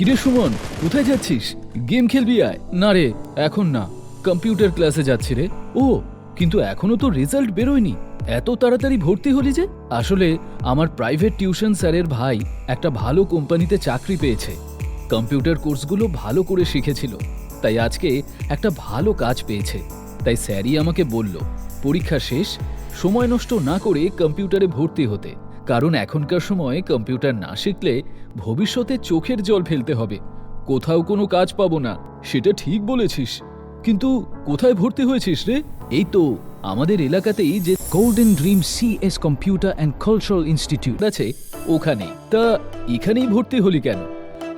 কিরে সুমন, কোথায় যাচ্ছিস? গেম খেলবি আয়। না রে, এখন না। কম্পিউটার ক্লাসে যাচ্ছি রে। ও, কিন্তু এখনও তো রেজাল্ট বেরোয়নি। এত তাড়াতাড়ি ভর্তি হলি যে? আসলে আমার প্রাইভেট টিউশন স্যারের ভাই একটা ভালো কোম্পানিতে চাকরি পেয়েছে। কম্পিউটার কোর্সগুলো ভালো করে শিখেছিল। তাই আজকে একটা ভালো কাজ পেয়েছে। তাই স্যারই আমাকে বলল, পরীক্ষা শেষ, সময় নষ্ট না করে কম্পিউটারে ভর্তি হতে। কারণ এখনকার সময় কম্পিউটার না শিখলে ভবিষ্যতে চোখের জল ফেলতে হবে। কোথাও কোনো কাজ পাবো না, সেটা ঠিক বলেছিস। কিন্তু কোথায় ভর্তি হয়েছিস রে? এই তো আমাদের এলাকাতেই যে Golden Dream CS computer and Cultural institute আছে, ওখানে। তা এখানেই ভর্তি হলি কেন?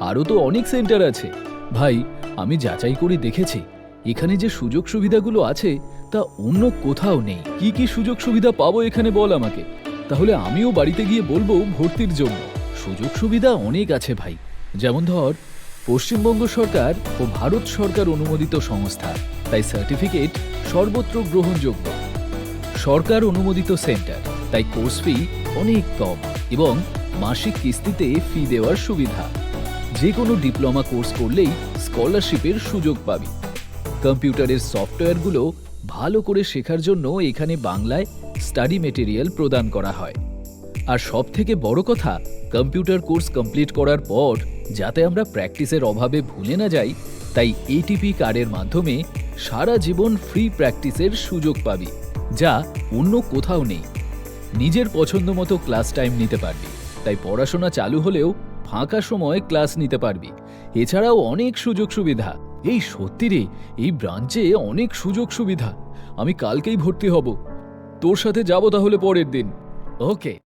আরও তো অনেক সেন্টার আছে। ভাই, আমি যাচাই করে দেখেছি। এখানে যে সুযোগ সুবিধাগুলো আছে, তা অন্য কোথাও নেই। কি কি সুযোগ সুবিধা পাবো এখানে বল আমাকে। তাহলে আমিও বাড়িতে গিয়ে বলব ভর্তির জন্য। সুযোগ সুবিধা অনেক আছে ভাই। যেমন ধর, পশ্চিমবঙ্গ সরকার ও ভারত সরকার অনুমোদিত সংস্থা, তাই সার্টিফিকেট সর্বত্র গ্রহণযোগ্য। সরকার অনুমোদিত সেন্টার, তাই কোর্স ফি অনেক কম এবং মাসিক কিস্তিতে ফি দেওয়ার সুবিধা। যে কোনো ডিপ্লোমা কোর্স করলেই স্কলারশিপের সুযোগ পাবি। কম্পিউটারের সফটওয়্যারগুলো ভালো করে শেখার জন্য এখানে বাংলায় স্টাডি মেটেরিয়াল প্রদান করা হয়। আর সব থেকে বড় কথা, কম্পিউটার কোর্স কমপ্লিট করার পর, যাতে আমরা প্র্যাকটিসের অভাবে ভুলে না যাই, তাই এটিপি কার্ডের মাধ্যমে সারা জীবন ফ্রি প্র্যাকটিসের সুযোগ পাবি, যা অন্য কোথাও নেই। নিজের পছন্দ মতো ক্লাস টাইম নিতে পারবি, তাই পড়াশোনা চালু হলেও ফাঁকা সময় ক্লাস নিতে পারবি। এছাড়াও অনেক সুযোগ সুবিধা। এই সত্যি রে, এই ব্রাঞ্চে অনেক সুযোগ সুবিধা। আমি কালকেই ভর্তি হব। তোর সাথে যাব তাহলে পরের দিন। ওকে।